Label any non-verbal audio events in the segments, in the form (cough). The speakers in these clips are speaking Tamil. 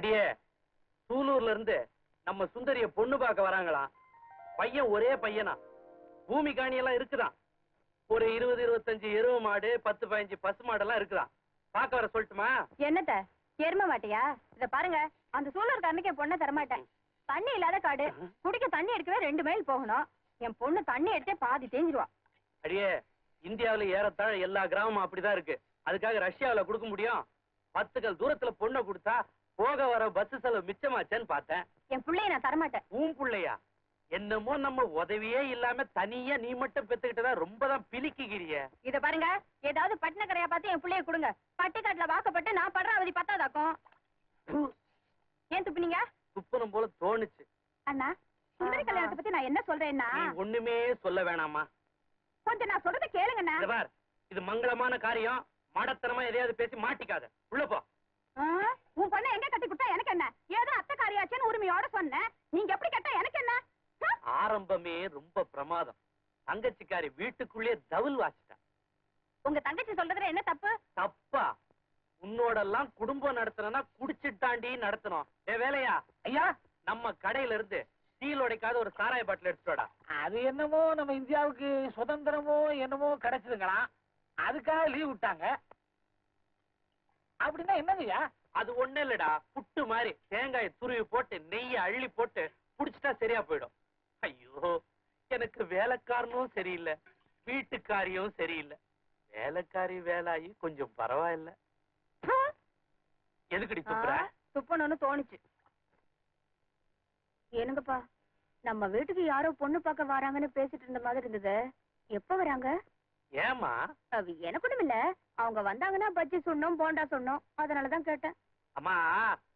அடியே சூலூர்ல இருந்து நம்ம சுந்தரிய பொண்ணு பார்க்க வராங்களாம் பையன் ஒரே பையனா? பூமி காணி எல்லாம் இருக்குதான் ஒரு இருபது இருபத்தஞ்சு எருவு மாடு பத்து பதினஞ்சு பசு மாடெல்லாம் இருக்குதான் பார்க்க வர சொல்லட்டுமா? என்னத்த எரும மாட்டியா? இத பாருங்க அந்த சூழல் கண்ணுக்கு பொண்ணை தரமாட்டேன். தண்ணி இல்லாத காடு குடிக்க தண்ணி எடுக்கவே ரெண்டு மைல் போகணும். என் பொண்ணு தண்ணி எடுத்தே பாதி தேஞ்சிருவா. அடியே இந்தியாவுல ஏறத்தாழ எல்லா கிராமமும் அப்படிதான் இருக்கு. அதுக்காக ரஷ்யாவுல கொடுக்க முடியும். பத்து கல் தூரத்துல பொண்ணை கொடுத்தா போக வர பஸ் செலவு மிச்சமாச்சேன்னு பார்த்தேன். என் பிள்ளைய நான் தரமாட்டேன். உன் புள்ளையா? என்னமோ நம்ம உதவியே இல்லாம தனியா நீ மட்டும் பெத்துக்கிட்டதா ரொம்ப தான் பிலிக்கிக்கிறிய இத பாருங்க ஏதாவது பட்டின கரையா பார்த்து என் பிள்ளைய கொடுங்க. பட்டிக்காட்டுல வாக்கப்பட்டு நான் படுற அவதி பத்தாதாக்கும். ஏன் துப்புனீங்க? துப்பனம் போல தோணுச்சு. அண்ணா சுந்தரி கல்யாணத்தை பத்தி நான் என்ன சொல்றேன்னா ஒண்ணுமே சொல்ல வேணாமா? கொஞ்சம் நான் சொல்றத கேளுங்கண்ணா. இது மங்களமான காரியம். மடத்தனமா எதையாவது பேசி மாட்டிக்காத. உள்ள போ ஆ, உன் பொண்ணை எங்க கட்டி கொடுத்தா எனக்கு என்ன ஏதோ அத்தை காரியாச்சுன்னு உரிமையோட சொன்னேன் நீங்க எப்படி கேட்டா எனக்கு என்ன ஆ? ஆரம்பமே ரொம்ப பிரமாதம். தங்கச்சிக்காரி வீட்டுக்குள்ளே தவில் வாசிட்டா. உங்க தங்கச்சி சொல்றதுல என்ன தப்பு? தப்பா. உன்னோடெல்லாம் குடும்பம் நடத்தணும்னா குடிச்சிட்டாண்டி நடத்தணும். ஏ வேலையா? ஐயா? நம்ம கடையில இருந்து ஸ்டீல் உடைக்காத ஒரு சாராய பாட்டில் எடுத்துடா அது என்னமோ நம்ம இந்தியாவுக்கு சுதந்திரமோ என்னமோ கிடைச்சதுங்களாம் அதுக்காக லீவ் விட்டாங்க. அப்படின்னா என்னங்கய்யா அது ஒண்ணு இல்லடா. புட்டு மாதிரி தேங்காய் துருவி போட்டு நெய்ய அள்ளி போட்டு புடிச்சிட்டா சரியா போயிடும். ஐயோ. எனக்கு வேலைக்காரனும் சரியில்லை வீட்டுக்காரியும் சரியில்லை. வேலைக்காரி வேலாயி கொஞ்சம் பரவாயில்ல. எதுக்குடி துப்புற? துப்பணும்னு தோணுச்சு. என்னங்கப்பா நம்ம வீட்டுக்கு யாரோ பொண்ணு பார்க்க வராங்கன்னு பேசிட்டு இருந்த மாதிரி இருந்தது. எப்ப வராங்க? ஏமா அது எனக்கு ஒண்ணும் இல்ல. அவங்க வந்தாங்கன்னா பஜ்ஜி சொன்னோம் போண்டா சொன்னோம். அதனாலதான் கேட்டேன். அம்மா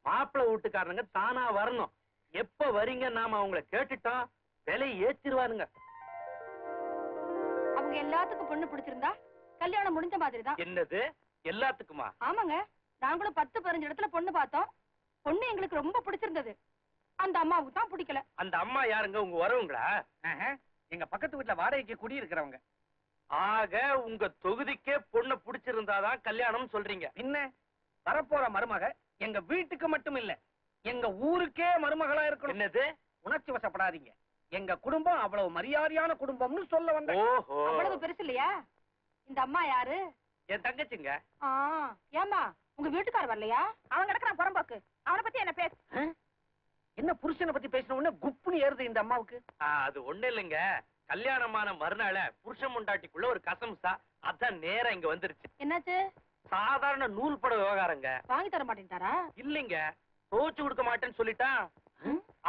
மாப்பிள்ளை வீட்டுக்காரனுங்க தானா வரணும். எப்ப வரீங்க? நாம அவங்கள கேட்டுட்டோம். விலையை ஏத்திருவானுங்க. அவங்க எல்லாத்துக்கும் பொண்ணு பிடிச்சிருந்தா கல்யாணம் முடிஞ்ச மாதிரி தான் என்னது? எல்லாத்துக்குமா? ஆமாங்க. நாங்களும் பத்து பதினஞ்சு இடத்துல பொண்ணு பார்த்தோம். பொண்ணு எங்களுக்கு ரொம்ப பிடிச்சிருந்தது. அந்த அம்மாவுக்கு தான் பிடிக்கல. அந்த அம்மா யாருங்க? உங்க வரவுங்களா எங்க பக்கத்து வீட்டுல வாடகைக்கு குடி இருக்கிறவங்க ஆக உங்க தொகுதிக்கே பொண்ணு பிடிச்சிருந்தாதான் கல்யாணம் சொல்றீங்க. பின்ன வரப்போற மருமக எங்க வீட்டுக்கு மட்டும் இல்ல எங்க ஊருக்கே மருமகளா இருக்கணும். என்னது? உணர்ச்சி வசப்படாதீங்க. எங்க குடும்பம் அவ்வளவு மரியாதையான குடும்பம்னு சொல்ல வந்தேன் ஓஹோ. அவ்வளவு பெருசு இல்லையா? இந்த அம்மா யாரு? என் தங்கச்சிங்க. ஆ, ஏம்மா உங்க வீட்டுக்கார வரலையா? அவன் கிடக்குறான் புறம்போக்கு. அவனை பத்தி என்ன பேசு? என்ன புருஷனை பத்தி பேசின உடனே குப்புன்னு ஏறுது இந்த அம்மாவுக்கு. அது ஒண்ணு இல்லைங்க. கல்யாணமான மறுநாள புருஷன் முண்டாட்டிக்குள்ள ஒரு கசம்சா அதான் நேரா இங்க வந்துருச்சு. என்னாச்சு? சாதாரண நூல் பட விவகாரங்க. வாங்கி தர மாட்டேன்ட்டாரா? இல்லைங்க. துவச்சு கொடுக்க மாட்டேன்னு சொல்லிட்டான்.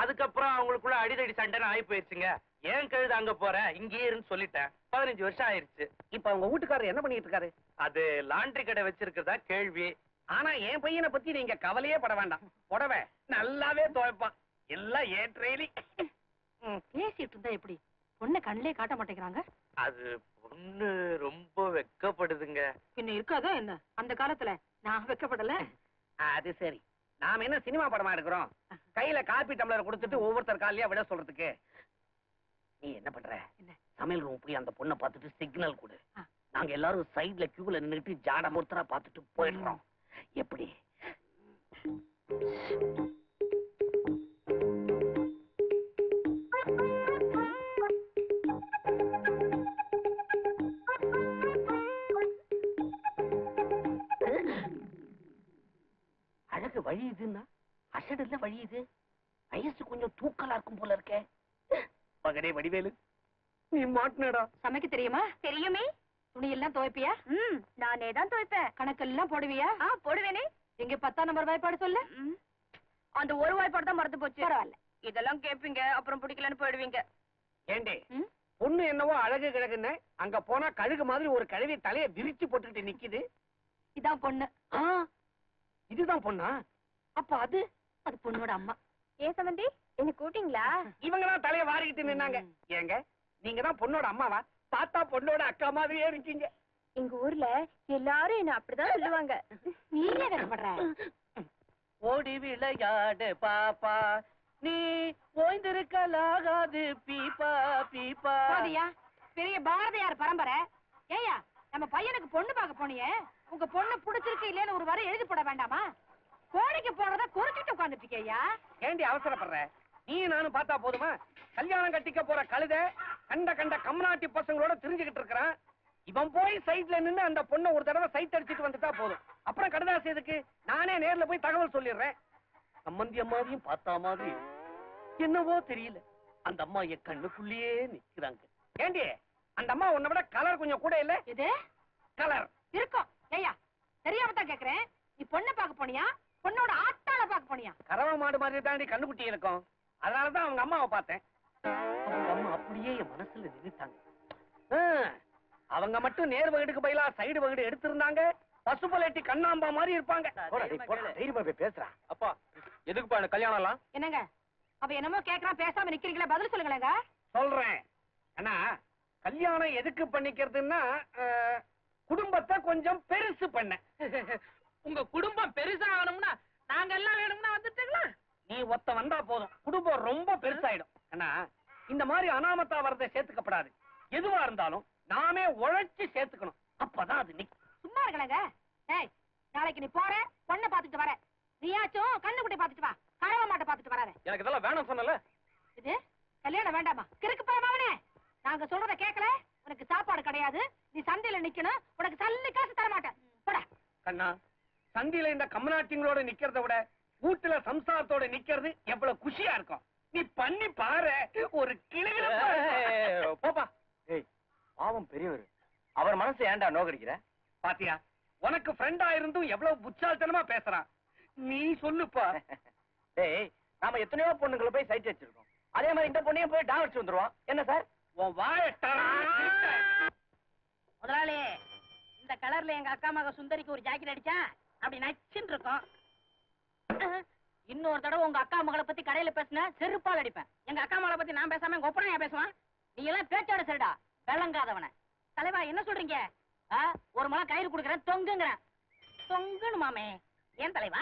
அதுக்கப்புறம் அவங்களுக்குள்ள அடிதடி சண்டைன்னு ஆகி போயிருச்சுங்க ஏன் கழுது அங்க போற? இங்கேயே இருன்னு சொல்லிட்டேன். பதினஞ்சு வருஷம் ஆயிருச்சு. இப்ப அவங்க வீட்டுக்காரர் என்ன பண்ணிட்டு இருக்காரு? அது லாண்டரி கடை வச்சிருக்கிறதா கேள்வி. ஆனா என் பையனை பத்தி நீங்க கவலையே பட வேண்டாம். புடவை நல்லாவே துவைப்பான். எல்லாம் ஏற்றேலி பேசிட்டு இருந்தா எப்படி? பொண்ணை கண்ணிலே காட்ட மாட்டேங்கிறாங்க? அது பொண்ணு ரொம்ப வெக்கப்படுதுங்க. பின்ன இருக்காதோ என்ன? அந்த காலத்துல நான் வைக்கப்படல? அது சரி. நாம என்ன சினிமா படமா எடுக்கிறோம்? கையில காப்பி டம்ளர் கொடுத்துட்டு ஒவ்வொருத்தர் காலையா விட சொல்றதுக்கு. நீ என்ன பண்ற? சமையல் ரூம் போய் அந்த பொண்ணை பார்த்துட்டு சிக்னல் கொடு. நாங்க எல்லாரும் சைடுல கியூல நின்னுட்டு ஜாட மூர்த்தரா பார்த்துட்டு போயிடுறோம். எப்படி? அழகு வழியுதுன்னா அசடுல வழியுது? வயசு கொஞ்சம் தூக்கலா இருக்கும் போல இருக்கே. மகனே வடிவேலு நீ மாட்டினடா. சமைக்க தெரியுமா? தெரியுமே. துணி எல்லாம் துவைப்பியா? ம் நானே தான் துவைப்பேன். கணக்கெல்லாம் போடுவியா? ஆ போடுவேனே. எங்க பத்தாம் நம்பர் வாய்ப்பாடு சொல்லு. அந்த ஒரு வாய்ப்பாடு தான் மறந்து போச்சு. பரவாயில்ல. இதெல்லாம் கேப்பீங்க அப்புறம் பிடிக்கலன்னு போயிடுவீங்க. ஏண்டே? பொண்ணு என்னவோ அழகு கிழக்குன்னு அங்க போனா கழுகு மாதிரி ஒரு கழுவி தலைய விரிச்சு போட்டுக்கிட்டு நிக்குது. இதான் பொண்ணு. ஆ, இதுதான் பொண்ணா? அப்ப அது அது பொண்ணோட அம்மா. ஏ சமந்தி என்ன கூட்டிங்களா இவங்க தான் தலைய வாரிக்கிட்டு நின்னாங்க. ஏங்க நீங்க தான் பொண்ணோட அம்மாவா? பார்த்தா பொண்ணோட அக்கா மாதிரியே இருக்கீங்க. எங்க ஊர்ல எல்லாரும் என்ன அப்படிதான் சொல்லுவாங்க. நீ ஏன் வெக்கப்படுற ஓடி விளையாடு பாப்பா. நீ ஓய்ந்திருக்கலாகாது பீப்பா பீப்பா. போதியா பெரிய பாரதியார் பரம்பரை. ஏயா நம்ம பையனுக்கு பொண்ணு பார்க்க போனியே. உங்க பொண்ணு பிடிச்சிருக்கு இல்லைன்னு ஒரு வரை எழுதி போட வேண்டாமா? கோழிக்கு போனத குறிச்சிட்டு உட்கார்ந்துட்டு இருக்கியா ஏண்டி அவசரப்படுற? நீ நானும் பார்த்தா போதுமா? கல்யாணம் கட்டிக்க போற கழுத கண்ட கண்ட கம்நாட்டி பசங்களோட தெரிஞ்சுக்கிட்டு இருக்கிறான். இவன் போய் சைட்ல நின்னு அந்த பொண்ணை ஒரு தடவை சைட் அடிச்சிட்டு வந்துட்டா போதும். அப்புறம் கடதாசி எதுக்கு? நானே நேர்ல போய் தகவல் சொல்லிடுறேன். சம்பந்தி அம்மாவையும் பார்த்தா மாதிரி என்னவோ தெரியல. அந்த அம்மா என் கண்ணுக்குள்ளேயே நிக்கிறாங்க ஏண்டி அந்த அம்மா உன்னை விட கலர் கொஞ்சம் கூட இல்ல? இது கலர் இருக்கும். ஏய்யா தெரியாம தான் கேக்குறேன். நீ பொண்ணை பார்க்க போனியா? பொண்ணோட ஆத்தாள பார்க்க போனியா? கறவை மாடு மாதிரி தாண்டி கண்ணுக்குட்டி இருக்கும் அதனாலதான் அவங்க அம்மாவை பார்த்தேன். அவங்க அம்மா அப்படியே என் மனசுல நின்னுட்டாங்க. அவங்க மட்டும் நேர் வகுடுக்கு பதிலா சைடு வகுடு எடுத்திருந்தாங்க. பசுபலேட்டி கண்ணாம்பா மாதிரி இருப்பாங்க. பேசுறா அப்பா எதுக்குப்பா எனக்கு கல்யாணம் எல்லாம்? என்னங்க? அவ என்னமோ கேக்குறான் பேசாம நிக்கிறீங்களே? பதில் சொல்லுங்களேங்க. சொல்றேன். அண்ணா கல்யாணம் எதுக்கு பண்ணிக்கிறதுன்னா குடும்பத்தை கொஞ்சம் பெருசு பண்ண உங்க குடும்பம் பெருசா ஆகணும்னா நாங்க எல்லாம் வேணும்னா வந்துட்டீங்களா? நீ ஒத்த வந்தா போதும். குடும்பம் ரொம்ப பெருசாயிடும். அண்ணா இந்த மாதிரி அனாமத்தா வரதை சேர்த்துக்கப்படாது. எதுவா இருந்தாலும் நாமே உழைச்சு சேர்த்துக்கணும். அப்பதான் அது நிக்கும். சும்மா இருக்கலங்க. ஏய் நாளைக்கு நீ போற பொண்ணை பாத்துட்டு வர. நீயாச்சும் கண்ணுக்குட்டி பாத்துட்டு வா. கறவை மாட்டை பாத்துட்டு வராத. எனக்கு இதெல்லாம் வேணாம் சொன்னல. இது கல்யாணம் வேண்டாமா? கிறுக்கு போயமாவனே நாங்க சொல்றத கேட்கல உனக்கு சாப்பாடு கிடையாது. நீ சந்தையில நிக்கணும். உனக்கு சல்லி காசு தர மாட்டேன் போடா. கண்ணா சந்தியில இந்த கம்நாட்டிங்களோட நிக்கிறத விட வீட்டுல சம்சாரத்தோட நிக்கிறது எவ்வளவு குஷியா இருக்கும். நீ பண்ணி பாரு. ஒரு கிளிகள போப்பா. ஏய் பாவம் பெரியவர். அவர் மனசு ஏன்டா நோக்கடிக்கிற பாத்தியா உனக்கு ஃப்ரெண்டா இருந்தும் எவ்வளவு புச்சால்தனமா பேசுறான். நீ சொல்லுப்பா. (laughs) ஏய் நாம எத்தனையோ பொண்ணுங்களை போய் சைட் வச்சிருக்கோம் அதே மாதிரி இந்த பொண்ணையும் போய் டாவ் அடிச்சு வந்துருவோம் என்ன சார்? உன் வாய முதலாளி இந்த கலர்ல எங்க அக்கா மக சுந்தரிக்கு ஒரு ஜாக்கெட் அடிச்சா அப்படி நச்சுன்னு இருக்கும் இன்னொரு தடவை உங்க அக்கா மகளை பத்தி கடையில பேசினா செருப்பால் அடிப்பேன் எங்க அக்கா மகளை பத்தி நான் பேசாம எங்க ஒப்பனையா பேசுவான் நீ எல்லாம் பேச்சோட சரிடா விளங்காதவன தலைவா என்ன சொல்றீங்க ஒரு மலை கயிறு கொடுக்குறேன் தொங்குங்கிறேன் தொங்குன்னு மாமே ஏன் தலைவா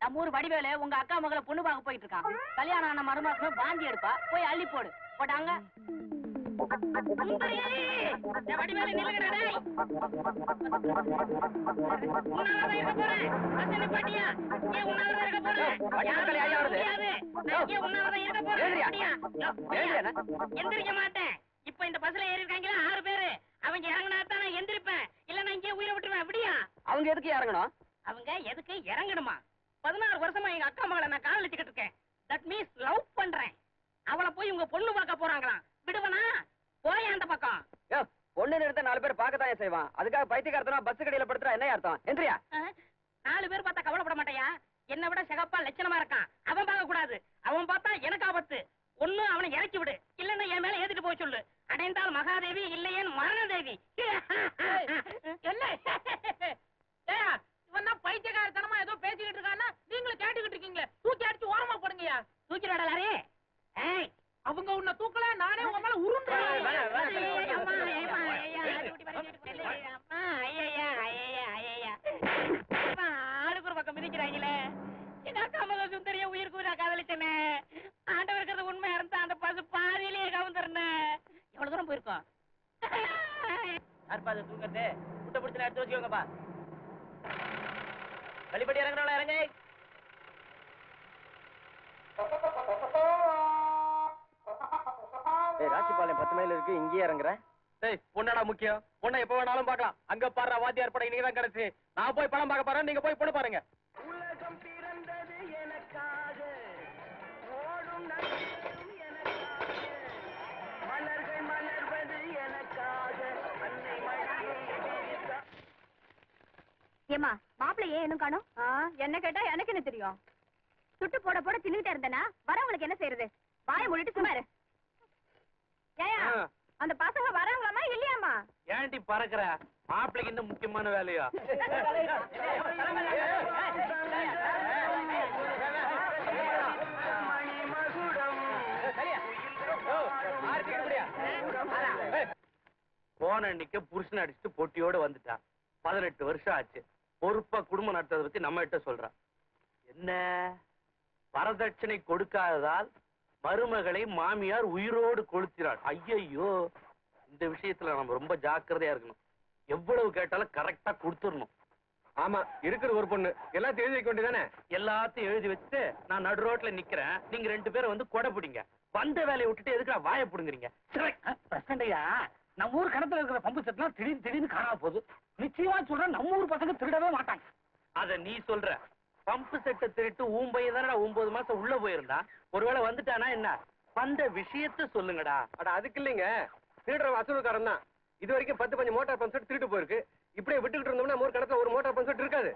நம்ம ஊர் வடிவேலு உங்க அக்கா மகளை பொண்ணு பார்க்க போயிட்டு இருக்கான் கல்யாணம் ஆன மருமாசமே வாந்தி எடுப்பா போய் அள்ளி போடு போட்டாங்க வடிவேலு நில்லுங்கடா டேய். உன்னாலதான் இருக்க போறேன். பஸ் நிப்பாட்டியா? ஏன் உன்னாலதான் இருக்க போறேன்? வண்டி பக்கத்துல ஐயா வருது. முடியாது. நான் ஏன் உன்னாலதான் இருக்க போறேன்? எழுந்திரியா. அப்படியா? யோ, எழுந்திரியா ஐயா, எந்திரிக்க மாட்டேன் இப்ப இந்த பஸ்ல ஏறி இருக்காங்களா ஆறு பேரு அவங்க இறங்கினா தான் நான் எந்திரிப்பேன் இல்ல நான் இங்கே உயிரை விட்டுருவேன் அப்படியா அவங்க எதுக்கு இறங்கணும் அவங்க எதுக்கு இறங்கணுமா பதினாறு வருஷமா எங்க அக்கா மகளை நான் காதலிச்சுக்கிட்டு இருக்கேன் தட் மீன்ஸ் லவ் பண்றேன் அவளை போய் உங்க பொண்ணு பார்க்க போறாங்களாம் விடுவனா போய் அந்த பக்கம். யோ பொண்ணு நிறுத்த நாலு பேர் பார்க்கத்தான் செய்வான். அதுக்காக பைத்தியக்காரத்தனா பஸ் கடையில படுத்துறா என்ன அர்த்தம்? எந்திரியா. நாலு பேர் பார்த்தா கவலைப்பட மாட்டாயா? என்னை விட சிகப்பா லட்சணமா இருக்கான். அவன் பார்க்க கூடாது. அவன் பார்த்தா எனக்கு ஆபத்து. ஒண்ணு அவனை இறக்கி விடு. இல்லன்னா என் மேல ஏத்திட்டு போய் சொல்லு. அடைந்தால் மகாதேவி இல்லையேன் மரணதேவி. (laughs) என்ன? (laughs) ஏயா இவன் தான் பைத்தியக்காரத்தனமா ஏதோ பேசிக்கிட்டு இருக்கான்னா நீங்களும் கேட்டுக்கிட்டு இருக்கீங்களே. தூக்கி அடிச்சு ஓரமா போடுங்கயா தூக்கி நடலாரே ஏய் அவங்க உன்னை தூக்கல நானே உங்க மேல. ஆளுக்கு ஒரு பக்கம் மிதிக்கிறாங்களே. அக்கா மக சுந்தரிய உயிருக்கு உயிரா காதலிச்சனே. ஆண்டவர் இருக்கிறது உண்மையா இருந்தா அந்த பசு பாதியிலேயே கவுந்துருனே. எவ்வளவு தூரம் போயிருக்கோம்? யார்ப்பா அது தூக்கத்து? முட்டை பிடிச்சு எடுத்து வச்சுக்கோங்கப்பா. வழிபடி இறங்குறோம் இறங்க. ஏய் ராட்சிபாளையம் பத்து மைல் இருக்கு இங்கேயே இறங்குறேன் டேய் பொண்ணடா முக்கியம். பொண்ணை எப்ப வேணாலும் பார்க்கலாம். அங்க பாடுற வாத்தியார் படம் இன்னைக்கு தான் கிடைச்சு. நான் போய் படம் பார்க்க போறேன் நீங்க போய் பொண்ணு பாருங்க. உலகம் பிறந்தது எனக்காக. ஓடும் மலர்கள் மலர்வது எனக்காக. ஏமா மாப்பிள்ளை ஏன் இன்னும் காணும்? என்ன கேட்டா எனக்கு என்ன தெரியும்? சுட்டு போட போட தின்னுகிட்டே இருந்தனா? வரவங்களுக்கு என்ன செய்யறது வாய மூடிட்டு சும்மா இரு. அந்த பசங்க வராங்களாமா இல்லையாமா ஏன்டி பறக்குற மாப்பிளைக்கு இன்னும் முக்கியமான வேலையா போன அன்னைக்கு புருஷன் அடிச்சுட்டு பொட்டியோட வந்துட்டா பதினெட்டு வருஷம் ஆச்சு பொறுப்பா குடும்பம் நடத்துறத பத்தி நம்ம கிட்ட சொல்றா என்ன வரதட்சணை கொடுக்காததால் மருமகளை மாமியார் உயிரோடு கொளுத்தினாள். ஐயையோ இந்த விஷயத்துல நம்ம ரொம்ப ஜாக்கிரதையா இருக்கணும். எவ்வளவு கேட்டாலும் கரெக்டா கொடுத்துடணும். ஆமா இருக்கிறது ஒரு பொண்ணு. எல்லாத்தையும் எழுதி வைக்க வேண்டியதானே எல்லாத்தையும் எழுதி வச்சுட்டு நான் நடு ரோட்ல நிக்கிறேன். நீங்க ரெண்டு பேரும் வந்து கொடை பிடிங்க. வந்த வேலையை விட்டுட்டு எதுக்கு வாயை புடுங்குறீங்க? பிரசண்டையா நம்ம ஊர் கிணத்துல இருக்கிற பம்பு செட்லாம் திடீர்னு திடீர்னு காணாம போகுது. நிச்சயமா சொல்றேன் நம்ம ஊர் பசங்க திருடவே மாட்டாங்க. அத நீ சொல்ற. பம்பு செட்டை திருட்டு ஊம்பைய தானடா ஒன்பது மாசம் உள்ள போயிருந்தா? ஒருவேளை வந்துட்டானா என்ன? வந்த விஷயத்த சொல்லுங்கடா. அட அதுக்கு இல்லைங்க. திருடுற அசூல்காரன் தான். இது வரைக்கும் பத்து பஞ்சு மோட்டார் பம்ப் செட் திருட்டு போயிருக்கு. இப்படியே விட்டுக்கிட்டு இருந்தோம்னா நம்ம ஊர் கிணத்துல ஒரு மோட்டார் பம்ப் செட் இருக்காது.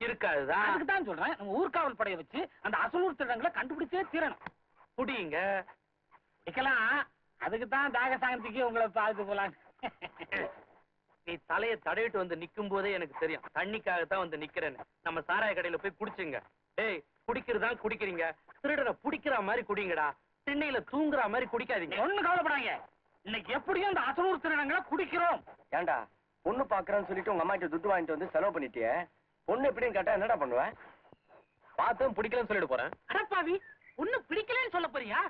இருக்காதுதான் அதுக்கு தான் சொல்றேன். நம்ம ஊர்காவல் படையை வச்சு அந்த அசலூர் திருடங்களை கண்டுபிடிச்சே தீரணும். புடிங்க. பிடிக்கலாம். அதுக்கு தான் தாக சாங்கத்துக்கு உங்களை பார்த்து போலாம் (laughs) நீ தலைய தடவிட்டு வந்து நிக்கும் போதே எனக்கு தெரியும். தண்ணிக்காகத்தான் வந்து நிக்கிறேன்னு. நம்ம சாராய கடையில போய் குடிச்சுங்க. டேய் குடிக்கிறதா குடிக்கிறீங்க? திருடனை புடிக்கிற மாதிரி குடிங்கடா. திண்ணையில தூங்குற மாதிரி குடிக்காதீங்க. ஒண்ணு கவலைப்படாங்க இன்னைக்கு எப்படியும் அந்த அசலூர் திருடங்களை குடிக்கிறோம். ஏண்டா பொண்ணு பாக்குறேன்னு சொல்லிட்டு உங்க அம்மா கிட்ட துட்டு வாங்கிட்டு வந்து செலவு பண்ணிட்டியே? பொண்ணு எப்படின்னு கேட்டா என்னடா பண்ணுவேன் பார்த்தும் பிடிக்கலன்னு சொல்லிட்டு போறேன். அடப்பாவி பொண்ணு பிடிக்கலன்னு சொல்ல போறியா?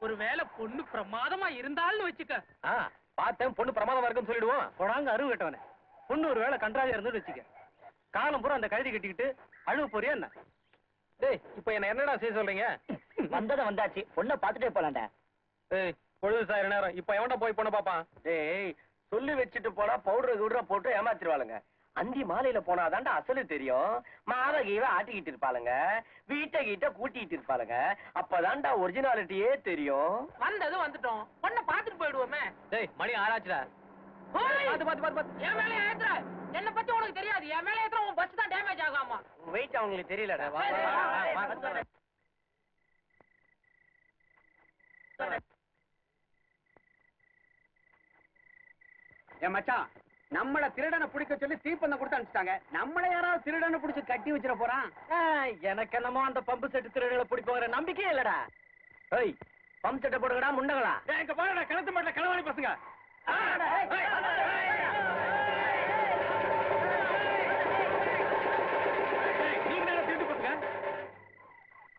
ஒருவேளை பொண்ணு பிரமாதமா இருந்தாலும் வச்சுக்க. ஆ பார்த்தேன் பொண்ணு பிரமாதமா இருக்குன்னு சொல்லிடுவோம். போனாங்க அருவு கட்டவனே. பொண்ணு ஒரு வேளை கன்றாவியா இருந்து வச்சுக்க. காலம் பூரா அந்த கழுதி கட்டிக்கிட்டு அழுவ போறியா என்ன? டேய் இப்போ என்ன என்னடா செய்ய சொல்றீங்க? வந்ததை வந்தாச்சு. பொண்ணை பார்த்துட்டே போலாண்டா ஏய் பொழுது சாயிர நேரம். இப்போ எவன்டா போய் பொண்ணு பாப்பான் டேய் சொல்லி வச்சுட்டு போனா பவுடர் கிவுடர போட்டு ஏமாத்திருவாளுங்க. அந்தி மாலையில போனாதான்டா அசலு தெரியும். மாவை கீவை ஆட்டிக்கிட்டு இருப்பாளுங்க. வீட்டை கீட்ட கூட்டிட்டு இருப்பாளுங்க. அப்பதான்டா ஒரிஜினாலிட்டியே தெரியும். வந்தது வந்துட்டோம். பொண்ணை பாத்துட்டு போயிடுவோமே. டேய் மணி ஆராய்ச்சிடா பாத்து பாத்து பாத்து பாத்து என் மேல ஏத்துற. என்ன பத்தி உனக்கு தெரியாது. என் மேல ஏத்துற உன் பஸ் தான் டேமேஜ் ஆகாமா? வெயிட் அவங்களுக்கு தெரியலடா. வா, வா, வா, வா, வா, வா. வா. என் மச்சான். நம்மள திருடனை பிடிக்க சொல்லி தீப்பந்தம் கொடுத்து அனுப்பிச்சிட்டாங்க. நம்மள யாராவது திருடனை பிடிச்சு கட்டி வச்சிட போறான்? எனக்கு என்னமோ அந்த பம்பு செட்டு திருடங்களை பிடிப்போங்கிற நம்பிக்கையே இல்லடா. ஏய் பம்ப் செட்டை போடுங்கடா முண்டங்களா? இங்க பாருடா கிணத்து மாட்டில களவாணி பசங்க.